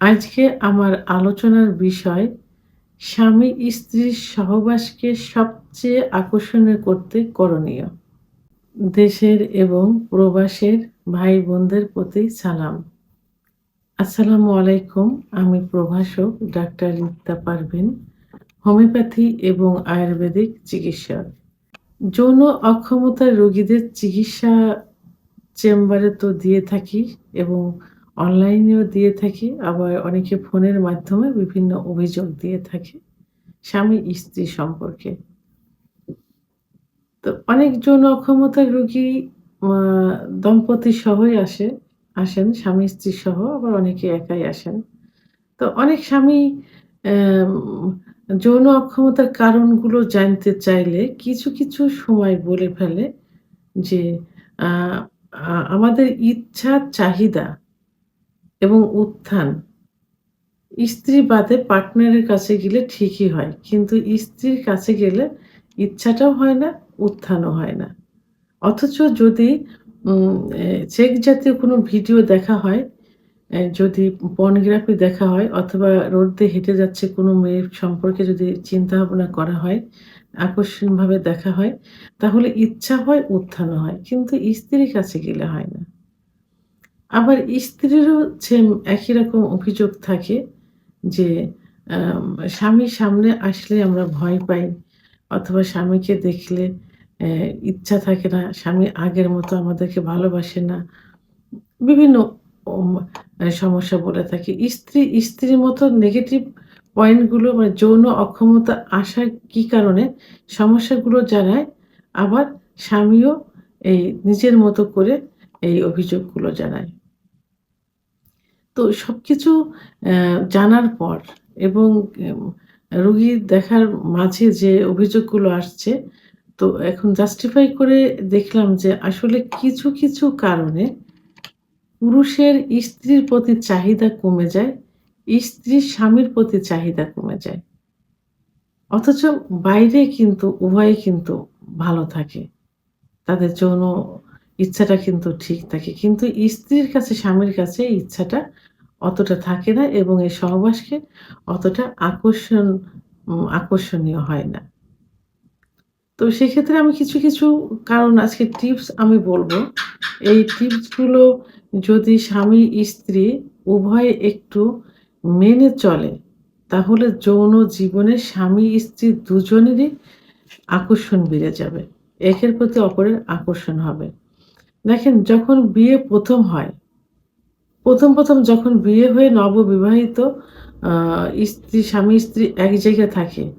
আজকে আমার আলোচনার বিষয়, স্বামী স্ত্রীর সহবাসকে সবচেয়ে আকর্ষণীয় করতে করণীয়। দেশের এবং প্রবাসের ভাই বোনদের প্রতি সালাম। আসসালামু আলাইকুম, আমি প্রভাষক ডাক্তার লিপ্তা পারভিন, হোমিওপ্যাথি এবং আয়ুর্বেদিক চিকিৎসক। যৌন অক্ষমতার রোগীদের চিকিৎসা চেম্বারে তো দিয়ে থাকি এবং অনলাইনেও দিয়ে থাকি, আবার অনেকে ফোনের মাধ্যমে বিভিন্ন অভিযোগ দিয়ে থাকে স্বামী স্ত্রী সম্পর্কে। তো অনেক যৌন অক্ষমতার রোগী দম্পতি সহই আসে, আসেন, স্বামী স্ত্রী সহ আবার অনেকে একাই আসেন। তো অনেক স্বামী যৌন অক্ষমতার কারণগুলো জানতে চাইলে কিছু কিছু সময় বলে ফেলে যে আমাদের ইচ্ছা, চাহিদা এবং উত্থান। স্ত্রী বাদে পার্টনারের কাছে গেলে ঠিকই হয়, কিন্তু স্ত্রীর কাছে গেলে ইচ্ছাটাও হয় না, উত্থানও হয় না। অথচ যদি চেক জাতীয় কোনো ভিডিও দেখা হয় যদি পর্নোগ্রাফি দেখা হয়, অথবা রোড দিয়ে হেঁটে যাচ্ছে কোনো মেয়ের সম্পর্কে যদি চিন্তা ভাবনা করা হয় আকর্ষণভাবে দেখা হয়, তাহলে ইচ্ছা হয়, উত্থানও হয়, কিন্তু স্ত্রীর কাছে গেলে হয় না। আবার স্ত্রীরও সেম একই রকম অভিযোগ থাকে যে স্বামীর সামনে আসলে আমরা ভয় পাই অথবা স্বামীকে দেখলে ইচ্ছা থাকে না, স্বামী আগের মতো আমাদেরকে ভালোবাসে না। বিভিন্ন সমস্যা বলে থাকে। স্ত্রী, স্ত্রীর মতো নেগেটিভ পয়েন্টগুলো বা যৌন অক্ষমতা আসার কি কারণে সমস্যাগুলো জানায়? আবার স্বামীও এই নিজের মতো করে এই অভিযোগগুলো জানায়। তো সবকিছু আহ, জানার পর এবং রোগী দেখার মাঝে যে অভিযোগগুলো আসছে তো এখন জাস্টিফাই করে দেখলাম যে আসলে কিছু কিছু কারণে পুরুষের স্ত্রীর প্রতি চাহিদা কমে যায় স্ত্রীর স্বামীর প্রতি চাহিদা কমে যায়। অথচ বাইরে কিন্তু উভয়ে কিন্তু ভালো থাকে। তাদের যৌন ইচ্ছাটা কিন্তু ঠিক থাকে। কিন্তু স্ত্রীর কাছে, স্বামীর কাছে ইচ্ছাটা অতটা থাকে না এবং এই সহবাসকে অতটা আকর্ষণ আকর্ষণীয় হয় না। তো সেক্ষেত্রে আমি কিছু কিছু কারণ, আজকে টিপস আমি বলব। এই টিপসগুলো যদি স্বামী, স্ত্রী উভয়ে একটু মেনে চলে, তাহলে যৌন জীবনে স্বামী, স্ত্রী দুজনেরই আকর্ষণ বেড়ে যাবে। একের প্রতি অপরের আকর্ষণ হবে। দেখেন, যখন বিয়ে প্রথম হয়, প্রথম প্রথম যখন বিয়ে হয়ে নববিবাহিত স্ত্রী, স্বামী, স্ত্রী এক জায়গায় থাকে,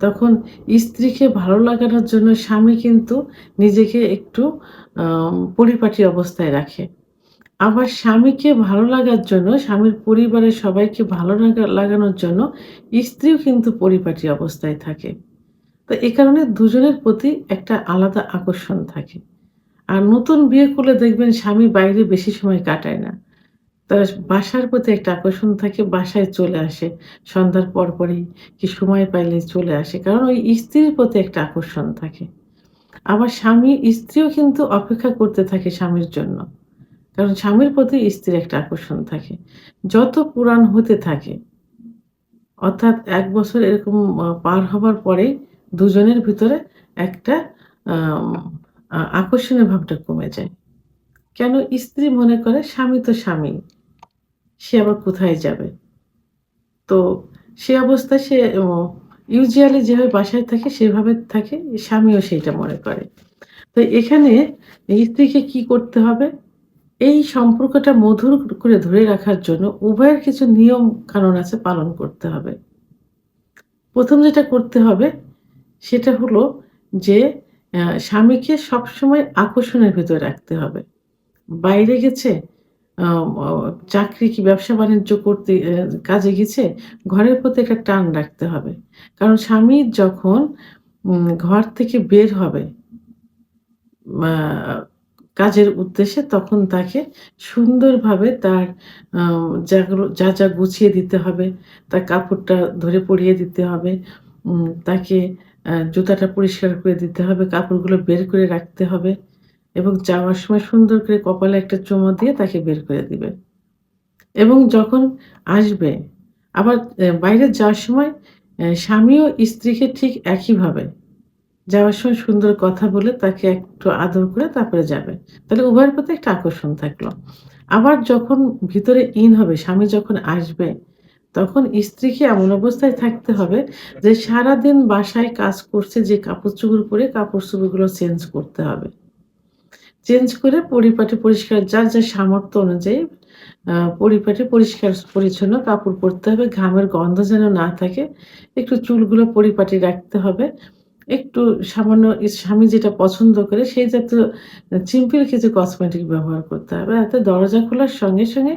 তখন স্ত্রীকে ভালো লাগানোর জন্য স্বামী কিন্তু নিজেকে একটু পরিপাটি অবস্থায় রাখে। আবার স্বামীকে ভালো লাগার জন্য, স্বামীর পরিবারের সবাইকে ভালো লাগা- লাগানোর জন্য স্ত্রীও কিন্তু পরিপাটি অবস্থায় থাকে। তো এই কারণে দুজনের প্রতি একটা আলাদা আকর্ষণ থাকে। আর নতুন বিয়ে করলে দেখবেন স্বামী বাইরে বেশি সময় কাটায় না। তার বাসার প্রতি একটা আকর্ষণ থাকে, বাসায় চলে আসে, সন্ধ্যার পর পরই কি সময় পাইলে চলে আসে, কারণ ওই স্ত্রীর প্রতি একটা আকর্ষণ থাকে। আবার স্বামী, স্ত্রীও কিন্তু অপেক্ষা করতে থাকে স্বামীর জন্য, কারণ স্বামীর প্রতি স্ত্রীর একটা আকর্ষণ থাকে। যত পুরাণ হতে থাকে, অর্থাৎ এক বছর এরকম পার হবার পরেই দুজনের ভিতরে একটা আম, আ- আকর্ষণীয় ভাবটা কমে যায়। কেন স্ত্রী মনে করে স্বামী তো স্বামী সে আবার কোথায় যাবে? তো সে অবস্থায় সে ইউজুয়ালি যেভাবে বাসায় থাকে সেভাবে থাকে স্বামীও সেইটা মনে করে। তো এখানে স্ত্রীকে কি করতে হবে? এই সম্পর্কটা মধুর করে ধরে রাখার জন্য উভয়ের কিছু নিয়ম কানুন আছে পালন করতে হবে। প্রথম যেটা করতে হবে সেটা হলো যে স্বামীকে সবসময় আকর্ষণের ভিতরে রাখতে হবে। বাইরে গেছে চাকরি কি ব্যবসা বাণিজ্য করতে কাজে গেছে, ঘরের প্রতি একটা টান রাখতে হবে। কারণ স্বামী যখন ঘর থেকে বের হবে কাজের উদ্দেশ্যে, তখন তাকে সুন্দরভাবে তার যা যা গুছিয়ে দিতে হবে, তার কাপড়টা ধরে পরিয়ে দিতে হবে তাকে জুতাটা পরিষ্কার করে দিতে হবে কাপড়গুলো বের করে রাখতে হবে এবং যাওয়ার সময় সুন্দর করে কপালে একটা চুমো দিয়ে তাকে বের করে দিবে এবং যখন আসবে আবার বাইরে যাওয়ার সময় এ স্বামীও স্ত্রীকে ঠিক একইভাবে যাওয়ার সময় সুন্দর কথা বলে তাকে একটু আদর করে তারপরে যাবে। তাহলে উভয়ের প্রতি একটা আকর্ষণ থাকল। আবার যখন ভিতরে ইন হবে, স্বামী যখন আসবে, তখন স্ত্রীকে এমন অবস্থায় থাকতে হবে যে সারাদিন বাসায় কাজ করছে যে কাপড় চুপড় পরে কাপড় চুপড়গুলো চেঞ্জ করতে হবে। চেঞ্জ করে পরিপাটি পরিষ্কার যার, যার সামর্থ্য অনুযায়ী পরিপাটি পরিষ্কার পরিচ্ছন্ন কাপড় পরতে হবে। ঘামের গন্ধ যেন না থাকে। একটু চুলগুলো পরিপাটি রাখতে হবে। একটু সামান্য স্বামী যেটা পছন্দ করে সেই জাতীয় আ সিম্পল কিছু কসমেটিক ব্যবহার করতে হবে। যাতে দরজা খোলার সঙ্গে, সঙ্গে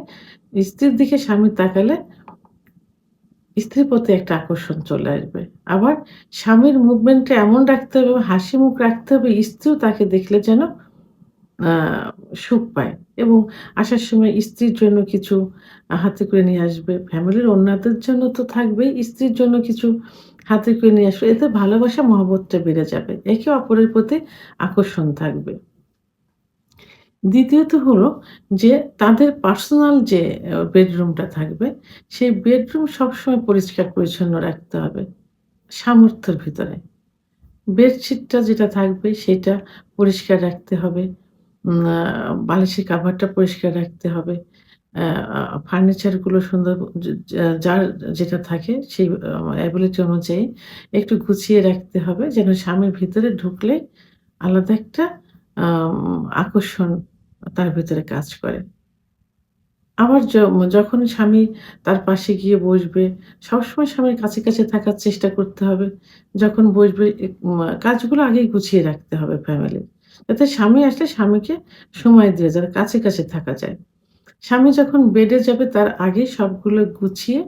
স্ত্রীর দিকে স্বামী তাকালে স্ত্রীর প্রতি একটা আকর্ষণ চলে আসবে। আবার স্বামীর মুভমেন্টটা এমন রাখতে হবে, হাসি মুখ রাখতে হবে, স্ত্রীও তাকে দেখলে যেন সুখ পায় এবং আসার সময় স্ত্রীর জন্য কিছু হাতে করে নিয়ে আসবে। ফ্যামিলির অন্যদের জন্য তো থাকবেই, স্ত্রীর জন্য কিছু হাতে করে নিয়ে আসবে। এতে ভালোবাসা মহব্বতটা বেড়ে যাবে। একে অপরের প্রতি আকর্ষণ থাকবে। দ্বিতীয়ত হলো যে তাদের পার্সোনাল যে বেডরুমটা থাকবে, সেই বেডরুম সবসময় পরিষ্কার পরিচ্ছন্ন রাখতে হবে, সামর্থ্যের ভিতরে। বেডশিটটা যেটা থাকবে সেটা পরিষ্কার রাখতে হবে। বালিশের কাভারটা পরিষ্কার রাখতে হবে। আ আ ফার্নিচার সুন্দর যার যেটা থাকে সেই আ এবিলিটি অনুযায়ী একটু গুছিয়ে রাখতে হবে যেন স্বামীর ভিতরে ঢুকলে আলাদা একটা আকর্ষণ তার ভেতরে কাজ করে। আবার যখন স্বামী তার পাশে গিয়ে বসবে, সবসময় স্বামীর কাছে, কাছে থাকার চেষ্টা করতে হবে। যখন বসবে কাজগুলো আগেই গুছিয়ে রাখতে হবে ফ্যামিলির। যাতে স্বামী আসলে স্বামীকে সময় দিয়ে যাতে কাছে, কাছে থাকা যায়। স্বামী যখন বেডে যাবে তার আগে সবগুলো গুছিয়ে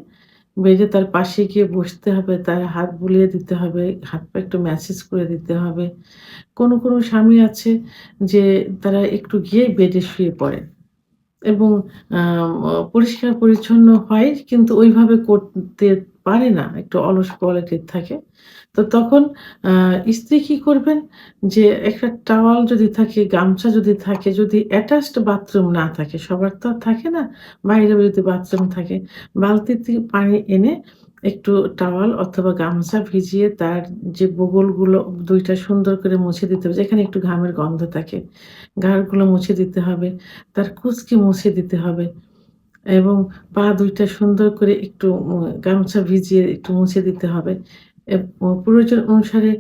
বেডে তার পাশে গিয়ে বসতে হবে, তার হাত বুলিয়ে দিতে হবে, হাত-পা একটু ম্যাসেজ করে দিতে হবে। কোনো, কোনো স্বামী আছে যে তারা একটু গিয়ে বেডে শুয়ে পড়ে এবং পরিষ্কার পরিচ্ছন্ন হয় কিন্তু ওইভাবে করতে পারে না। একটু অলস কোয়ালিটির থাকে। তো তখন স্ত্রী কি করবেন যে একটা টাওয়াল যদি থাকে, গামছা যদি থাকে, যদি অ্যাটাচড বাথরুম না থাকে, সবার তো আর থাকে না। বাইরে যদি বাথরুম থাকে, বালতিতে পানি এনে একটু টাওয়াল অথবা গামছা ভিজিয়ে তার যে বগলগুলো ২ টা সুন্দর করে মুছে দিতে হবে। যেখানে একটু ঘামের গন্ধ থাকে, ঘাড়গুলো মুছে দিতে হবে। তার কুঁচকি মুছে দিতে হবে এবং পা দুইটা সুন্দর করে একটু গামছা ভিজিয়ে একটু মুছে দিতে হবে। প্রয়োজন অনুসারে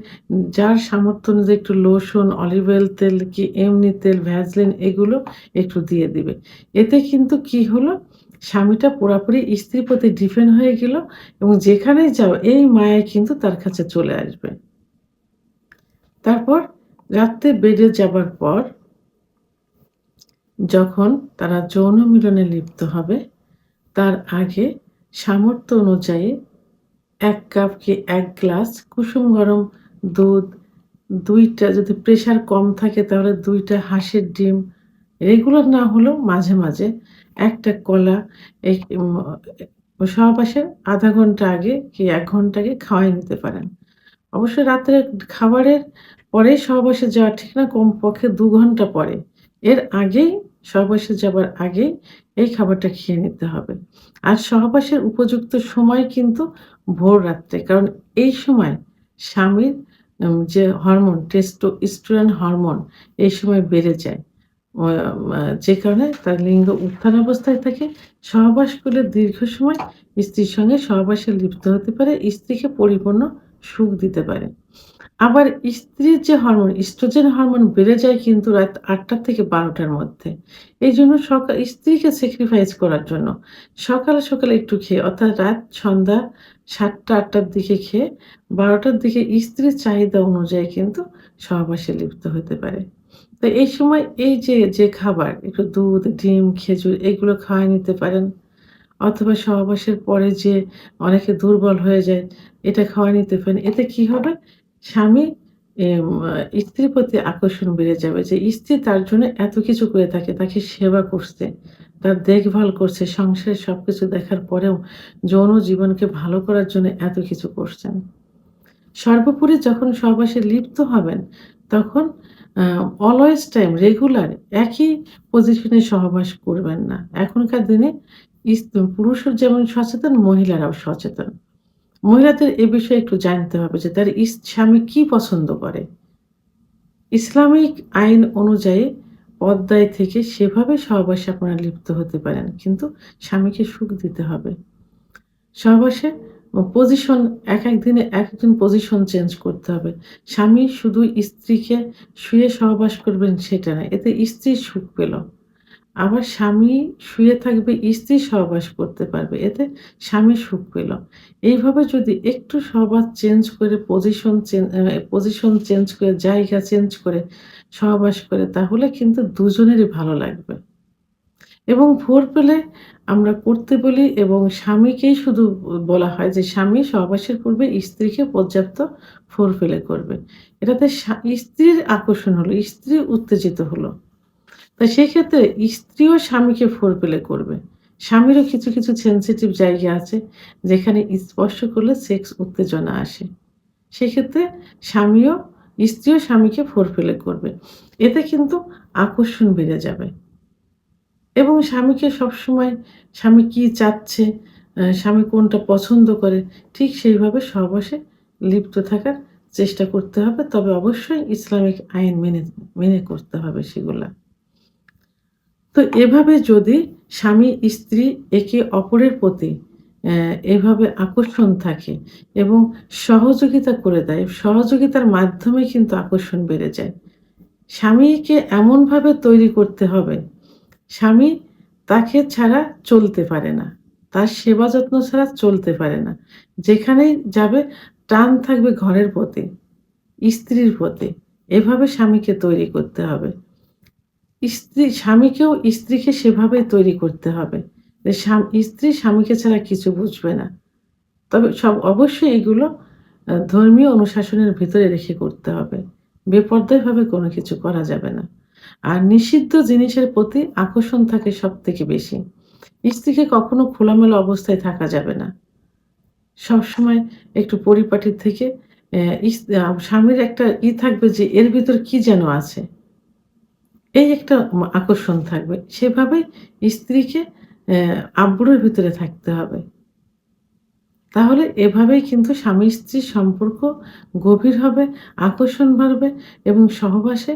যার সামর্থ্য অনুযায়ী একটু লোশন, অলিভ অয়েল তেল কি এমনি তেল, ভ্যাজলিন এগুলো একটু দিয়ে দিবে। এতে কিন্তু কি হলো? স্বামীটা পুরাপুরি স্ত্রীর প্রতি ডিপেন্ড হয়ে গেল এবং যেখানেই যাও এই মায়ায় কিন্তু তার কাছে চলে আসবে। তারপর রাত্রে বেডে যাবার পর যখন তারা যৌন মিলনে লিপ্ত হবে, তার আগে সামর্থ্য অনুযায়ী এক কাপ কি এক গ্লাস কুসুম গরম দুধ, দুইটা যদি প্রেশার কম থাকে তাহলে দুইটা হাঁসের ডিম, রেগুলার না হলেও মাঝে, মাঝে ১ টা কলা সহবাসের ০.৫ ঘণ্টা আগে কি এক ঘণ্টা আগে খাওয়ায় নিতে পারেন। অবশ্যই রাত্রে খাবারের পরেই সহবাসে যাওয়া ঠিক না, কমপক্ষে দু ঘণ্টা পরে। এর আগেই সহবাসে যাবার আগেই এই খাবারটা খেয়ে নিতে হবে। আর সহবাসের উপযুক্ত সময় কিন্তু ভোর রাত্রে। কারণ এই সময় স্বামীর যে হরমোন টেস্টোস্টেরন হরমোন এই সময় বেড়ে যায়। যে কারণে তার লিঙ্গ উত্থান অবস্থায় থাকে। সহবাস করলে দীর্ঘ সময় স্ত্রীর সঙ্গে সহবাসে লিপ্ত হতে পারে, স্ত্রীকে পরিপূর্ণ সুখ দিতে পারে। আবার স্ত্রীর যে হরমোন ইস্ট্রোজেন হরমোন বেড়ে যায় কিন্তু রাত ৮ঃ০০ থেকে বারোটার মধ্যে এই জন্য সকাল স্ত্রীকে স্যাক্রিফাইস করার জন্য সকালে, সকালে একটু খেয়ে অর্থাৎ রাত সন্ধ্যা সাতটা আটটার দিকে খেয়ে বারোটার দিকে স্ত্রীর চাহিদা অনুযায়ী কিন্তু সহবাসে লিপ্ত হতে পারে। তো এই সময় এই যে, যে খাবার একটু দুধ, ডিম, খেজুর এগুলো খাওয়ায় নিতে পারেন। অথবা সহবাসের পরে যে অনেকে দুর্বল হয়ে যায়, এটা খাওয়ায় নিতে পারেন। এতে কি হবে? স্বামী স্ত্রীর প্রতি আকর্ষণ বেড়ে যাবে যে স্ত্রী তার জন্য এত কিছু করে থাকে, তাকে সেবা করছে, তার দেখভাল করছে, সংসারের সবকিছু দেখার পরেও যৌন জীবনকে ভালো করার জন্য এত কিছু করছেন। সর্বোপরি যখন সহবাসে লিপ্ত হবেন, তখন অলওয়েজ টাইম রেগুলার একই পজিশনে সহবাস করবেন না। এখনকার দিনে পুরুষও যেমন সচেতন, মহিলারাও সচেতন। মহিলাদের এ বিষয়ে একটু জানতে হবে যে তার স্বামী কি পছন্দ করে। ইসলামিক আইন অনুযায়ী পদ্মায় থেকে সেভাবে সহবাসে আপনারা লিপ্ত হতে পারেন। কিন্তু স্বামীকে সুখ দিতে হবে। সহবাসে ও এক একেক দিনে একেকজন পজিশন চেঞ্জ করতে হবে। স্বামী শুধু স্ত্রীকে শুয়ে সহবাস করবেন সেটা না। এতে স্ত্রী সুখ পেল। আবার স্বামী শুয়ে থাকবে, স্ত্রী সহবাস করতে পারবে। এতে স্বামী সুখ পেল। এইভাবে যদি একটু সহবাস চেঞ্জ করে পজিশন চেঞ্জ পজিশন চেঞ্জ করে, জায়গা চেঞ্জ করে সহবাস করে তাহলে কিন্তু দুজনেরই ভালো লাগবে। এবং ভোর প্লে আমরা করতে বলি এবং স্বামীকেই শুধু বলা হয় যে স্বামী সহবাসের পূর্বে স্ত্রীকে পর্যাপ্ত ফোর ফেলে করবে। এটাতে স্ত্রীর আকর্ষণ হলো, স্ত্রী উত্তেজিত হলো। তো সেক্ষেত্রে স্ত্রীও স্বামীকে ফোর ফেলে করবে। স্বামীরও কিছু, কিছু সেনসিটিভ জায়গা আছে যেখানে স্পর্শ করলে সেক্স উত্তেজনা আসে। সেক্ষেত্রে স্বামীও স্ত্রীও স্বামীকে ফোর প্লে করবে। এতে কিন্তু আকর্ষণ বেড়ে যাবে। এবং স্বামীকে সবসময় স্বামী কি চাচ্ছে, স্বামী কোনটা পছন্দ করে ঠিক সেইভাবে সহবাসে লিপ্ত থাকার চেষ্টা করতে হবে। তবে অবশ্যই ইসলামিক আইন মেনে মেনে করতে হবে সেগুলা। তো এভাবে যদি স্বামী স্ত্রী একে অপরের প্রতি এভাবে আকর্ষণ থাকে এবং সহযোগিতা করে দেয়, সহযোগিতার মাধ্যমে কিন্তু আকর্ষণ বেড়ে যায়। স্বামীকে এমনভাবে তৈরি করতে হবে, স্বামী তাকে ছাড়া চলতে পারে না। তার সেবা যত্ন ছাড়া চলতে পারে না। যেখানেই যাবে টান থাকবে ঘরের প্রতি, স্ত্রীর প্রতি। এভাবে স্বামীকে তৈরি করতে হবে। স্ত্রী স্বামীকেও স্ত্রীকে সেভাবেই তৈরি করতে হবে। যে স্ত্রী স্বামীকে ছাড়া কিছু বুঝবে না। তবে সব অবশ্যই এগুলো ধর্মীয় অনুশাসনের ভিতরে রেখে করতে হবে। বেপর্দায়ভাবে কোনো কিছু করা যাবে না। আর নিষিদ্ধ জিনিসের প্রতি আকর্ষণ থাকে সব থেকে বেশি। স্ত্রীকে কখনো খোলামেলা অবস্থায় থাকা যাবে না। সবসময় একটু পরিপাটির থেকে স্বামীর একটা ই থাকবে যে এর ভিতর কি যেন আছে। এই একটা আকর্ষণ থাকবে। সেভাবেই স্ত্রীকে আব্রুর ভিতরে থাকতে হবে। তাহলে এভাবেই কিন্তু স্বামী-স্ত্রীর সম্পর্ক গভীর হবে, আকর্ষণ বাড়বে এবং সহবাসে